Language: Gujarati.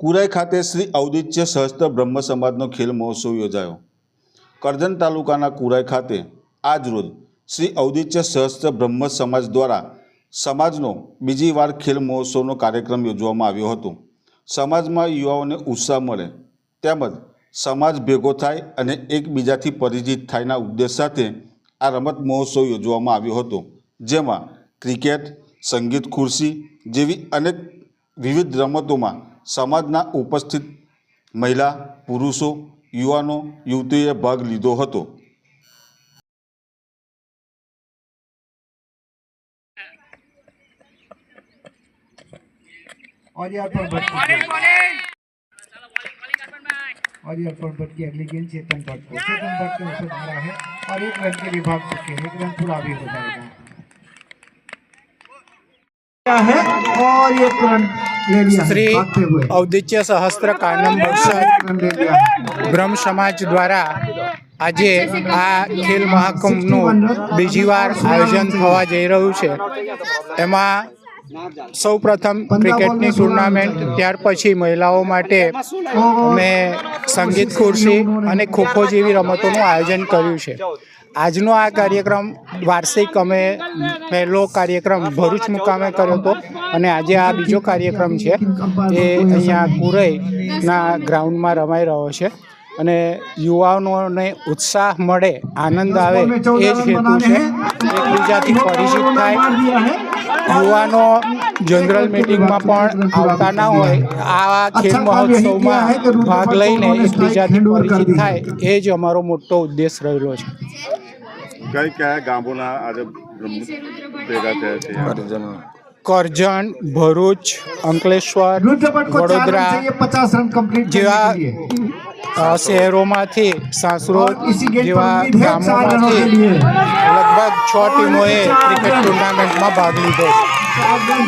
કુરાઈ ખાતે શ્રી ઔદિત્ય સહસ્ત્ર બ્રહ્મ સમાજનો ખેલ મહોત્સવ યોજાયો. કરજણ તાલુકાના કુરાઈ ખાતે આજરોજ શ્રી ઔદિત્ય સહસ્ત્ર બ્રહ્મ સમાજ દ્વારા સમાજનો બીજી વાર ખેલ મહોત્સવનો કાર્યક્રમ યોજવામાં આવ્યો હતો. સમાજમાં યુવાઓને ઉત્સાહ મળે, તેમજ સમાજ ભેગો થાય અને એકબીજાથી પરિચિત થાયના ઉદ્દેશ સાથે આ રમત મહોત્સવ યોજવામાં આવ્યો હતો. જેમાં ક્રિકેટ, સંગીત ખુરશી જેવી અનેક વિવિધ રમતોમાં સમાજના ઉપસ્થિત મહિલા પુરુષો યુવાનો યુવતીઓએ ભાગ લીધો હતો और यहाँ पर भट्ट और यहाँ पर भट्ट की अगली गेंद चेतन भट्ट को चेतन भट्ट के ऊपर मारा है और एक रन के लिए भाग चुके हैं एक रन पूरा भी हो जाएगा क्या है और एक रन ले लिया है શ્રી ઔદિત્ય સહસ્ત્ર કાનમ વંશજ બ્રહ્મ સમાજ દ્વારા આજે આ ખેલ મહાકુંભનું બીજી વાર આયોજન થવા જઈ રહ્યું છે. એમાં સૌ પ્રથમ ક્રિકેટની ટુર્નામેન્ટ ત્યાર પછી મહિલાઓ માટે મેં સંગીત ખુરશી અને ખોખો જેવી રમતોનું આયોજન કર્યું છે. આજનો આ કાર્યક્રમ વાર્ષિક અમે પહેલો કાર્યક્રમ ભરૂચ મુકામે કર્યો હતો અને આજે આ બીજો કાર્યક્રમ છે એ અહીંયા કુરઈના ગ્રાઉન્ડમાં રમાઈ રહ્યો છે અને યુવાનોને ઉત્સાહ મળે, આનંદ આવે એ જ હેતુ છે. એકબીજાથી પરિચિત થાય. યુવાનો જનરલ મિટિંગમાં પણ આવતા ના હોય, આ ખેલ મહોત્સવમાં ભાગ લઈને એકબીજાથી પરિચિત થાય એ જ અમારો મોટો ઉદ્દેશ રહેલો છે. કઈ કયા ગામોના આજે ભેગા થયા છે કરજણ ભરૂચ અંકલેશ્વર रुद्रपट को चार रन વડોદરા चाहिए पचास रन कंप्लीट જેવા करने के लिए અ, શહેરોમાંથી સાસરોદ और इसी गेंद पर જેવા उम्मीद है चार रनों के ગામોમાંથી लिए લગભગ છ ટીમોએ ક્રિકેટ ટુર્નામેન્ટમાં ભાગ લીધો છે चार रन